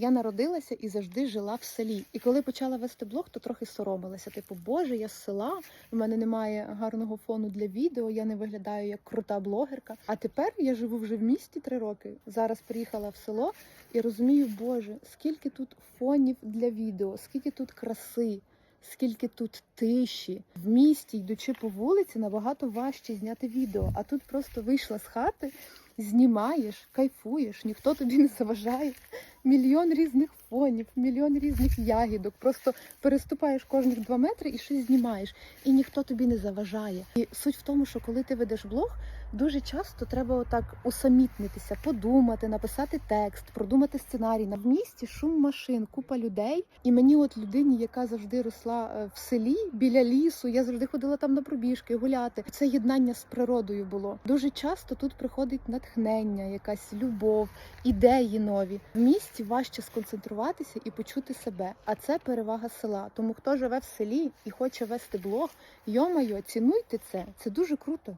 Я народилася і завжди жила в селі. І коли почала вести блог, то трохи соромилася. Типу, Боже, я з села, в мене немає гарного фону для відео, я не виглядаю як крута блогерка. А тепер я живу вже в місті три роки. Зараз приїхала в село і розумію, Боже, скільки тут фонів для відео, скільки тут краси. Скільки тут тиші в місті, йдучи по вулиці, набагато важче зняти відео. А тут просто вийшла з хати, знімаєш, кайфуєш, ніхто тобі не заважає. Мільйон різних фонів, мільйон різних ягідок. Просто переступаєш кожних два метри і щось знімаєш, і ніхто тобі не заважає. І суть в тому, що коли ти ведеш блог, дуже часто треба отак усамітнитися, подумати, написати текст, продумати сценарій. На місті шум машин, купа людей. І мені, от людині, яка завжди росла е, в селі біля лісу, я завжди ходила там на пробіжки, гуляти. Це єднання з природою було. Дуже часто тут приходить натхнення, якась любов, ідеї нові. В місті важче сконцентруватися і почути себе. А це перевага села. Тому хто живе в селі і хоче вести блог, йомайо, цінуйте це. Це дуже круто.